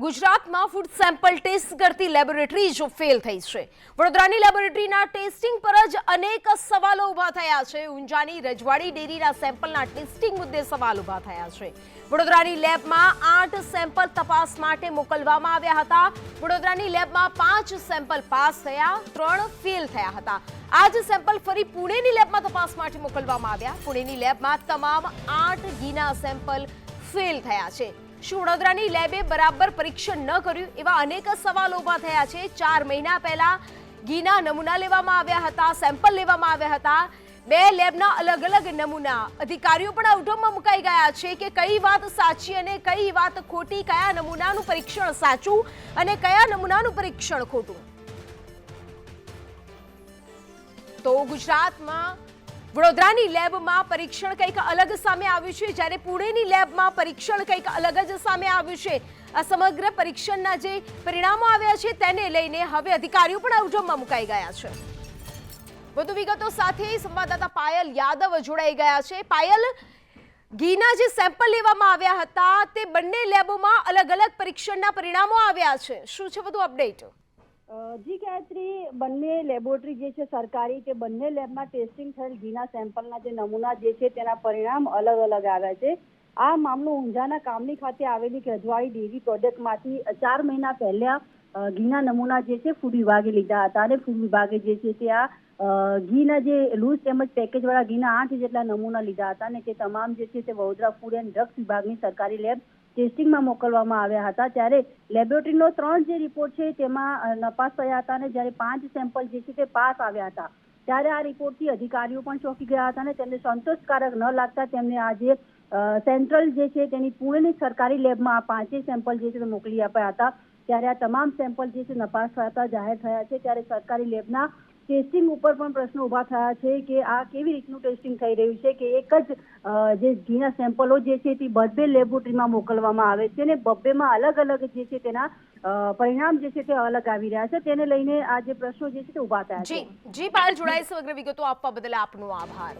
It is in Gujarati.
ગુજરાતમાં ફૂડ સેમ્પલ ટેસ્ટ કરતી લેબોરેટરી જો ફેલ થઈ છે. વડોદરાની લેબોરેટરીના ટેસ્ટિંગ પર જ અનેક સવાલો ઊભા થયા છે. ઊંઝાની રજવાડી ડેરીના સેમ્પલના ટેસ્ટિંગ મુદ્દે સવાલ ઊભા થયા છે. વડોદરાની લેબમાં આઠ સેમ્પલ તપાસ માટે મોકલવામાં આવ્યા હતા. વડોદરાની લેબમાં પાંચ સેમ્પલ પાસ થયા, ત્રણ ફેલ થયા હતા. આ જ સેમ્પલ ફરી પુણેની લેબમાં તપાસ માટે મોકલવામાં આવ્યા. પુણેની લેબમાં તમામ આઠ ઘીના સેમ્પલ ફેલ થયા છે. શું વડોદરાની લેબે બરાબર પરીક્ષણ ન કર્યું એવા અનેક સવાલો ઊભા થયા છે. ચાર મહિના પહેલા ઘીના નમૂના લેવામાં આવ્યા હતા, સેમ્પલ લેવામાં આવ્યા હતા. બે લેબના અલગ અલગ નમૂના. અધિકારીઓ પણ અવઢવમાં મુકાઈ ગયા છે કે કઈ વાત સાચી અને કઈ વાત ખોટી, કયા નમૂનાનું પરીક્ષણ સાચું અને કયા નમૂનાનું પરીક્ષણ ખોટું. તો ગુજરાતમાં વડોદરાની લેબમાં પરીક્ષણ કંઈક અલગ સામે આવ્યું છે. જ્યારે પુણેની લેબમાં પરીક્ષણ કંઈક અલગ જ સામે આવ્યું છે. આ સમગ્ર પરીક્ષણના જે પરિણામો આવ્યા છે તેને લઈને હવે અધિકારીઓ પણ ઉજવમાં મુકાઈ ગયા છે. વધુ વિગતો સાથે સંવાદદાતા પાયલ યાદવ જોડાઈ ગયા છે. પાયલ, ઘીના જે સેમ્પલ લેવામાં આવ્યા હતા, તે બંને લેબોમાં અલગ અલગ પરીક્ષણના પરિણામો આવ્યા છે. શું છે વધુ અપડેટ? જી ગાયત્રી, બંને લેબોરેટરી જે છે સરકારી તે બંને લેબમાં ટેસ્ટિંગ થયેલ ઘીના સેમ્પલના જે નમૂના જે છે તેના પરિણામ અલગ અલગ આવ્યા છે. આ મામલો ઊંઝાના કામની ખાતે આવેલી રજવાડી ડેરી પ્રોડક્ટમાંથી ચાર મહિના પહેલા ઘીના નમૂના જે છે ફૂડ વિભાગે લીધા હતા અને ફૂડ વિભાગે જે છે તે આ ઘીના જે લૂઝ તેમજ પેકેજવાળા ઘીના આઠ જેટલા નમૂના લીધા હતા અને તે તમામ જે છે તે વડોદરા ફૂડ એન્ડ ડ્રગ્સ વિભાગની સરકારી લેબ ટેસ્ટિંગમાં મોકલવામાં આવ્યા હતા. ત્યારે લેબોરેટરીનો ત્રણ જે રિપોર્ટ છે તેમાં નપાસ થયા હતા અને જ્યારે પાંચ સેમ્પલ જે છે તે પાસ આવ્યા હતા. ત્યારે આ રિપોર્ટથી અધિકારીઓ પણ ચોંકી ગયા હતા અને તેમને સંતોષકારક ન લાગતા તેમને આજે સેન્ટ્રલ જે છે તેની પુણેની સરકારી લેબમાં આ પાંચેય સેમ્પલ જે છે તે મોકલી આપ્યા હતા. ત્યારે આ તમામ સેમ્પલ જે છે નપાસ થતા જાહેર થયા છે. ત્યારે સરકારી લેબના ટેસ્ટિંગ ઉપર પણ પ્રશ્નો ઊભા થયા છે કે આ કેવી રીતનું ટેસ્ટિંગ થઈ રહ્યું છે કે એક જ જે ઘીના સેમ્પલો જે છે તે બબ્બે લેબોરેટરીમાં મોકલવામાં આવે છે અને બબ્બેમાં અલગ અલગ જે છે તેના પરિણામ જે છે તે અલગ આવી રહ્યા છે તેને લઈને આ જે પ્રશ્નો જે છે તે ઊભા થયા છે. જી પાયલ જોડાઈ સમગ્ર વિગતો આપવા બદલ આપનો આભાર.